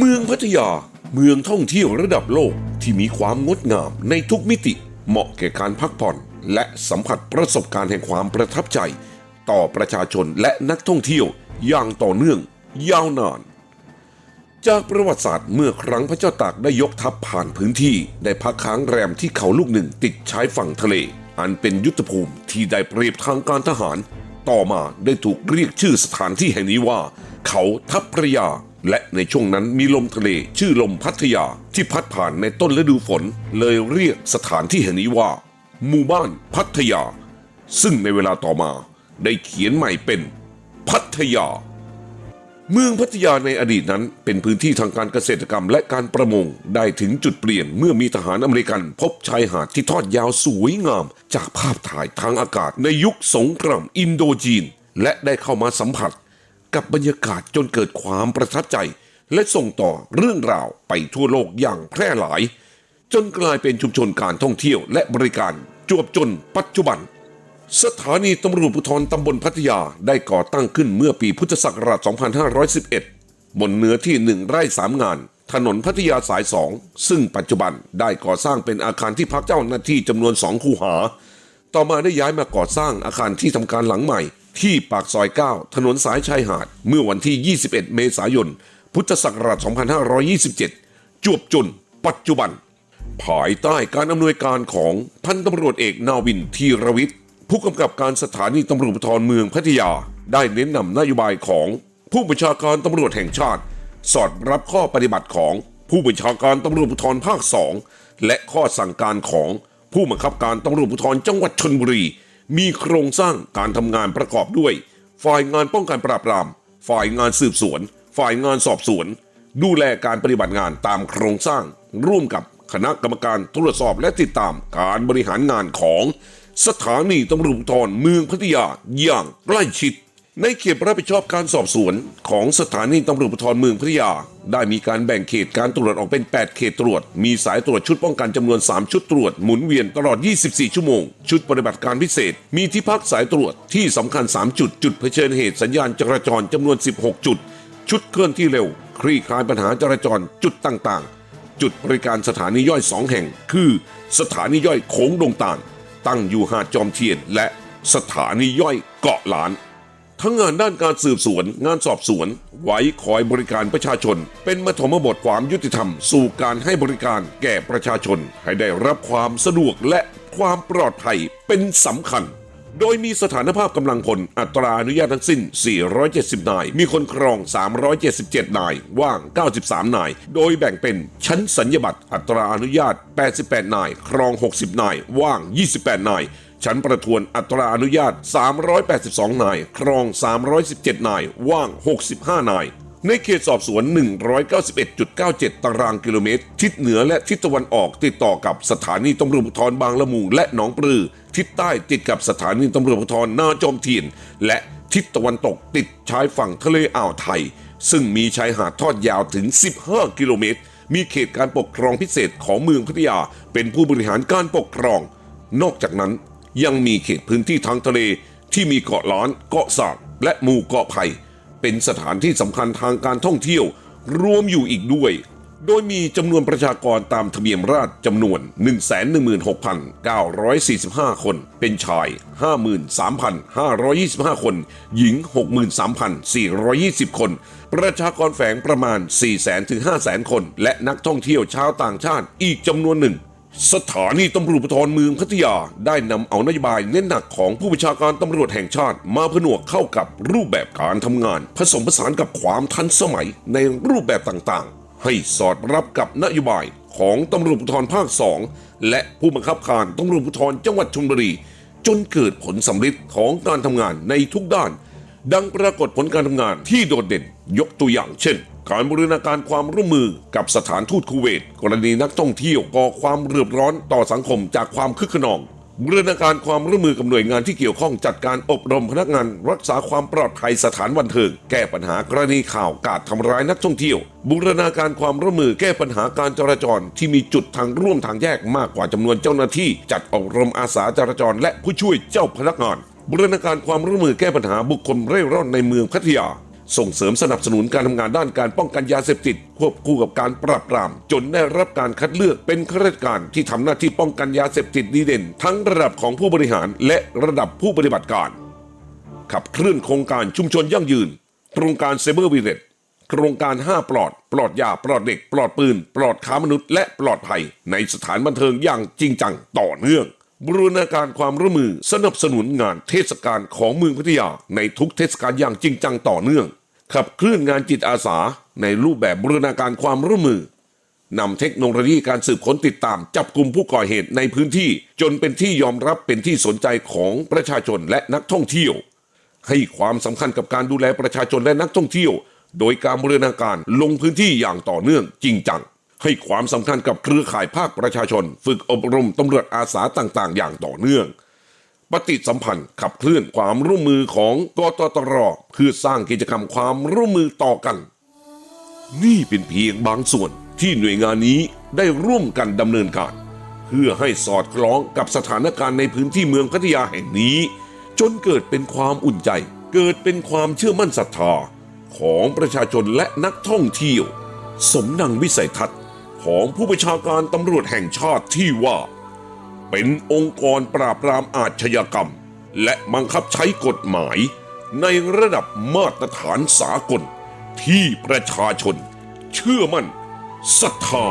เมืองพัทยา เมืองท่องเที่ยวระดับโลกที่มีความงดงามในทุกมิติ เหมาะแก่การพักผ่อน และสัมผัสประสบการณ์แห่งความประทับใจ ต่อประชาชนและนักท่องเที่ยวอย่างต่อเนื่อง ยาวนาน จากประวัติศาสตร์เมื่อครั้งพระเจ้าตากได้ยกทัพผ่านพื้นที่ได้พักค้างแรมที่เขาลูกหนึ่งติดชายฝั่งทะเล อันเป็นยุทธภูมิที่ได้เปรียบทางการทหาร ต่อมาได้ถูกเรียกชื่อสถานที่แห่งนี้ว่า เขาทัพพระยา และในช่วงนั้นมีลมทะเลชื่อลมพัทยาที่พัดผ่านในต้นฤดูฝน เลยเรียกสถานที่แห่งนี้ว่า หมู่บ้านพัทยา ซึ่งในเวลาต่อมาได้เขียนใหม่เป็นพัทยา เมืองพัทยาในอดีตนั้นเป็นพื้นที่ทางการเกษตรกรรมและการประมงได้ถึงจุดเปลี่ยนเมื่อมีทหารอเมริกัน พบชายหาดที่ทอดยาวสวยงาม จากภาพถ่ายทางอากาศในยุคสงครามอินโดจีน และได้เข้ามาสัมผัส กับบรรยากาศจนเกิดความประทับใจ และส่งต่อเรื่องราวไปทั่วโลกอย่างแพร่หลาย จนกลายเป็นชุมชนการท่องเที่ยวและบริการจวบจนปัจจุบัน สถานีตำรวจภูธรตำบลพัทยาได้ก่อตั้งขึ้นเมื่อปีพุทธศักราช 2511 บนเนื้อที่หนึ่งไร่สามงาน ถนนพัทยาสายสองซึ่งปัจจุบันได้ก่อสร้างเป็นอาคารที่พักเจ้าหน้าที่จำนวนสองคูหา ต่อมาได้ย้ายมาก่อสร้างอาคารที่ทำการหลังใหม่ ที่ปากซอย 9 ถนนสายชายหาด เมื่อวันที่ 21 เมษายน พุทธศักราช 2527 จวบจน ปัจจุบัน ภายใต้การอำนวยการของพันตำรวจเอกนาวินทีรวิทย์ผู้กำกับการสถานีตำรวจภูธรเมืองพัทยา ได้เน้นนำนโยบายของผู้บัญชาการตำรวจแห่งชาติ สอดรับข้อปฏิบัติของผู้บัญชาการตำรวจภูธรภาคสองและข้อสั่งการของผู้บังคับการตำรวจภูธรจังหวัดชนบุรี มีโครงสร้างการทำงานประกอบด้วย ฝ่ายงานป้องกันปราบปราม ฝ่ายงานสืบสวน ฝ่ายงานสอบสวน ดูแลการปฏิบัติงานตามโครงสร้าง ร่วมกับคณะกรรมการตรวจสอบและติดตามการบริหารงานของ สถานีตำรวจภูธรเมืองพัทยาอย่างใกล้ชิด ในเขตรับผิดชอบการสอบสวนของสถานีตำรวจภูธรเมืองพัทยา ได้มีการแบ่งเขตการตรวจออกเป็น 8 เขตตรวจ มีสายตรวจชุดป้องกันจำนวน 3 ชุดตรวจหมุนเวียนตลอด 24 ชั่วโมง ชุดปฏิบัติการพิเศษ มีที่พักสายตรวจที่สำคัญ 3 จุด จุดเผชิญเหตุสัญญาณจราจรจำนวน 16 จุด ชุดเคลื่อนที่เร็ว คลี่คลายปัญหาจราจรจุดต่างๆ จุดบริการสถานีย่อย 2 แห่ง คือ สถานีย่อยโค้งดงตาลตั้งอยู่หาดจอมเทียนและสถานีย่อยเกาะหลาน ทั้งงานด้านการสืบสวน งานสอบสวน ไว้คอยบริการประชาชน เป็นมถมบทความยุติธรรม สู่การให้บริการแก่ประชาชน ให้ได้รับความสะดวกและความปลอดภัยเป็นสำคัญ โดยมีสถานภาพกำลังพลอัตราอนุญาตทั้งสิ้น 470 นาย มีคนครอง 377 นาย ว่าง 93 นาย โดยแบ่งเป็นชั้นสัญญบัตรอัตราอนุญาต 88 นาย ครอง 60 นาย ว่าง 28 นายชั้นประทวนอัตราอนุญาต 382 นาย ครอง 317 นาย ว่าง 65 นาย ในเขตสอบสวน 191.97 ตารางกิโลเมตร ทิศเหนือและทิศตะวันออกติดต่อกับสถานีตำรวจภูธรบางละมุงและหนองปลือ ทิศใต้ติดกับสถานีตำรวจภูธรนาจอมเทียน และทิศตะวันตกติดชายฝั่งทะเลอ่าวไทย ซึ่งมีชายหาดทอดยาวถึง 15 กิโลเมตร มีเขตการปกครองพิเศษของเมืองพัทยา เป็นผู้บริหารการปกครอง นอกจากนั้นยังมีเขตพื้นที่ทางทะเลที่มีเกาะล้าน เกาะสากและหมู่เกาะไผ่ เป็นสถานที่สำคัญทางการท่องเที่ยว รวมอยู่อีกด้วย โดยมีจำนวนประชากรตามทะเบียนราษจำนวน 116,945 คน เป็นชาย 53,525 คน หญิง 63,420 คน ประชากรแฝงประมาณ 400,000 ถึง 500,000 คน และนักท่องเที่ยวชาวต่างชาติอีกจำนวนหนึ่ง สถานีตำรวจภูธรเมืองพัทยาได้นำเอานโยบายเน้นหนักของผู้บัญชาการตำรวจแห่งชาติ มาผนวกเข้ากับรูปแบบการทำงาน ผสมผสานกับความทันสมัยในรูปแบบต่างๆ ให้สอดรับกับนโยบายของตำรวจภูธรภาค 2 และผู้บังคับการตำรวจภูธรจังหวัดชลบุรี จนเกิดผลสำเร็จของการทำงานในทุกด้าน ดังปรากฏผลการทำงานที่โดดเด่นยกตัวอย่างเช่น การบริณาการความร่วมมือกับสถานทูตคูเวต กรณีนักท่องเที่ยวก่อความเรือบร้อนต่อสังคมจากความคึกขนองบริณาการความร่วมมือกับหน่วยงานที่เกี่ยวข้องจัดการอบรมพนักงานรักษาความปลอดภัยสถานบันเทิง แก้ปัญหากรณีข่าวการทำร้ายนักท่องเที่ยวบูรณาการความร่วมมือแก้ปัญหาการจราจร ที่มีจุดทางร่วมทางแยกมากกว่าจำนวนเจ้าหน้าที่ จัดอบรมอาสาจราจร และผู้ช่วยเจ้าพนักงานบูรณาการความร่วมมือแก้ปัญหาบุคคลเร่ร่อนในเมืองพัทยา ส่งเสริมสนับสนุนการทำงานด้านการป้องกันยาเสพติด ควบคู่กับการปราบปราม จนได้รับการคัดเลือกเป็นข้าราชการที่ทำหน้าที่ป้องกันยาเสพติดดีเด่น ทั้งระดับของผู้บริหารและระดับผู้ปฏิบัติการ ขับเคลื่อนโครงการชุมชนยั่งยืนโครงการเซเบอร์วิเลตโครงการ 5 ปลอด ปลอดยา ปลอดเด็ก ปลอดปืน ปลอดค้ามนุษย์ และปลอดภัย ในสถานบันเทิงอย่างจริงจังต่อเนื่อง บรูรณาการความร่วมมือสนับสนุนงานเทศกาลของเมืองพัทยา ในทุกเทศกาลอย่างจริงจังต่อเนื่อง ขับเคลื่อนงานจิตอาสา ในรูปแบบบรูรณาการความร่วมมือนำเทคโนโลยีการสืบค้นติดตาม จับกลุ่มผู้ก่อเหตุในพื้นที่ จนเป็นที่ยอมรับเป็นที่สนใจของประชาชนและนักท่องเที่ยว ให้ความสำคัญกับการดูแลประชาชนและนักท่องเที่ยว โดยการบรูรณาการลงพื้นที่อย่างต่อเนื่องจริงจัง ให้ความสำคัญกับเครือข่ายภาคประชาชน ฝึกอบรมตำรวจอาสาต่างๆ อย่างต่อเนื่อง ปฏิสัมพันธ์ขับเคลื่อนความร่วมมือของกตตรเพื่อสร้างกิจกรรมความร่วมมือต่อกัน นี่เป็นเพียงบางส่วนที่หน่วยงานนี้ได้ร่วมกันดำเนินการ เพื่อให้สอดคล้องกับสถานการณ์ในพื้นที่เมืองพัทยาแห่งนี้ จนเกิดเป็นความอุ่นใจ เกิดเป็นความเชื่อมั่นศรัทธาของประชาชนและนักท่องเที่ยว สมดังวิสัยทัศน์ ของผู้ประชาการตำรวจแห่งชาติที่ว่า เป็นองค์กรปราบปรามอาชญากรรม และบังคับใช้กฎหมาย ในระดับมาตรฐานสากลที่ประชาชน เชื่อมั่นศรัทธา